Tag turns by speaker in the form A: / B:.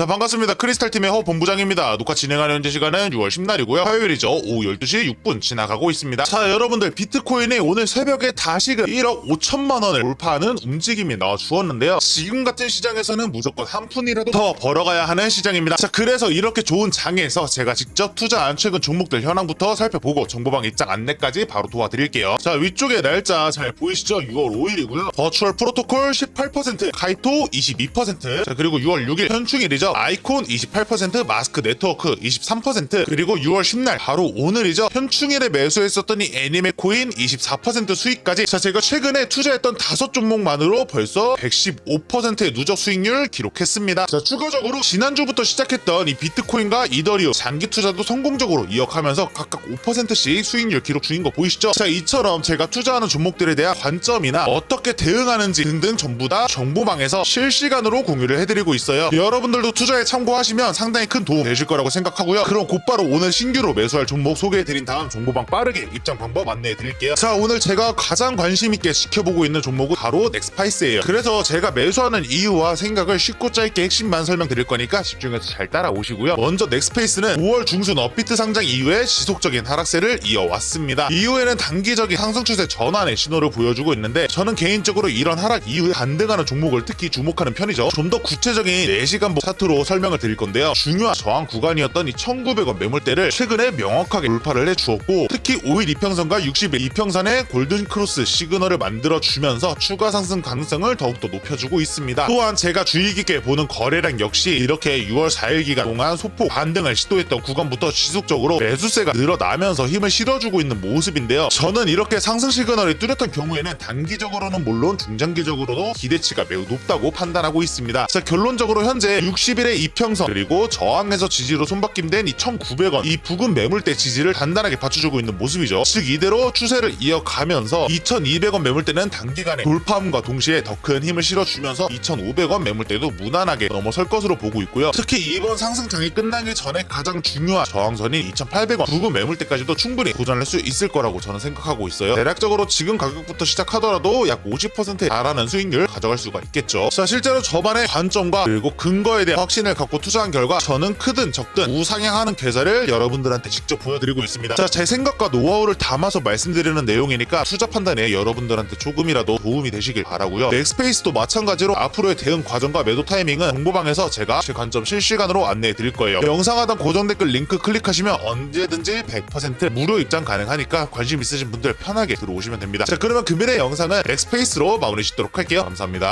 A: 자 반갑습니다. 크리스탈 팀의 허 본부장입니다. 녹화 진행하는 현재 시간은 6월 10날이고요. 화요일이죠. 오후 12시 6분 지나가고 있습니다. 자 여러분들 비트코인이 오늘 새벽에 다시금 1억 5천만 원을 돌파하는 움직임이 나와 주었는데요. 지금 같은 시장에서는 무조건 한 푼이라도 더 벌어가야 하는 시장입니다. 자 그래서 이렇게 좋은 장에서 제가 직접 투자한 최근 종목들 현황부터 살펴보고 정보방 입장 안내까지 바로 도와드릴게요. 자 위쪽에 날짜 잘 보이시죠? 6월 5일이고요. 버추얼 프로토콜 18% 카이토 22%자 그리고 6월 6일 현충일이죠 아이콘 28% 마스크 네트워크 23% 그리고 6월 10날 바로 오늘이죠. 현충일에 매수했었더니 애니메 코인 24% 수익까지. 자 제가 최근에 투자했던 다섯 종목만으로 벌써 115%의 누적 수익률 기록했습니다. 자 추가적으로 지난주부터 시작했던 이 비트코인과 이더리움 장기 투자도 성공적으로 이어가면서 각각 5%씩 수익률 기록 중인 거 보이시죠? 자 이처럼 제가 투자하는 종목들에 대한 관점이나 어떻게 대응하는지 등등 전부 다 정보망에서 실시간으로 공유를 해드리고 있어요. 여러분들도 투자에 참고하시면 상당히 큰 도움 되실 거라고 생각하고요. 그럼 곧바로 오늘 신규로 매수할 종목 소개해드린 다음 정보방 빠르게 입장 방법 안내해드릴게요. 자 오늘 제가 가장 관심 있게 지켜보고 있는 종목은 바로 넥스파이스예요. 그래서 제가 매수하는 이유와 생각을 쉽고 짧게 핵심만 설명드릴 거니까 집중해서 잘 따라오시고요. 먼저 넥스페이스는 5월 중순 업비트 상장 이후에 지속적인 하락세를 이어왔습니다. 이후에는 단기적인 상승 추세 전환의 신호를 보여주고 있는데 저는 개인적으로 이런 하락 이후에 반등하는 종목을 특히 주목하는 편이죠. 좀 더 구체적인 4시간 차트 로 설명을 드릴 건데요. 중요한 저항 구간이었던 이 1900원 매물대를 최근에 명확하게 돌파를 해주었고 특히 5일 이평선과 60일 이평선의 골든 크로스 시그널을 만들어 주면서 추가 상승 가능성을 더욱더 높여주고 있습니다. 또한 제가 주의 깊게 보는 거래량 역시 이렇게 6월 4일 기간 동안 소폭 반등을 시도했던 구간부터 지속적으로 매수세가 늘어나면서 힘을 실어주고 있는 모습인데요. 저는 이렇게 상승 시그널이 뚜렷한 경우에는 단기적으로는 물론 중장기적으로도 기대치가 매우 높다고 판단하고 있습니다. 자 결론적으로 현재 60 일의 이평선 그리고 저항에서 지지로 손바뀜된 이 1900원. 이 부근 매물대 지지를 단단하게 받쳐주고 있는 모습이죠. 즉 이대로 추세를 이어가면서 2200원 매물대는 단기간에 돌파함과 동시에 더 큰 힘을 실어주면서 2500원 매물대도 무난하게 넘어설 것으로 보고 있고요. 특히 이번 상승장이 끝나기 전에 가장 중요한 저항선인 2800원. 부근 매물대까지도 충분히 도전할 수 있을 거라고 저는 생각하고 있어요. 대략적으로 지금 가격부터 시작하더라도 약 50%에 달하는 수익률 가져갈 수가 있겠죠. 자 실제로 저반의 관점과 그리고 근거에 대한 확신을 갖고 투자한 결과 저는 크든 적든 우상향하는 계좌를 여러분들한테 직접 보여드리고 있습니다. 자 제 생각과 노하우를 담아서 말씀드리는 내용이니까 투자 판단에 여러분들한테 조금이라도 도움이 되시길 바라고요. 넥스페이스도 마찬가지로 앞으로의 대응 과정과 매도 타이밍은 정보방에서 제가 제 관점 실시간으로 안내해 드릴 거예요. 영상 하단 고정 댓글 링크 클릭하시면 언제든지 100% 무료 입장 가능하니까 관심 있으신 분들 편하게 들어오시면 됩니다. 자 그러면 금일의 영상은 넥스페이스로 마무리 짓도록 할게요. 감사합니다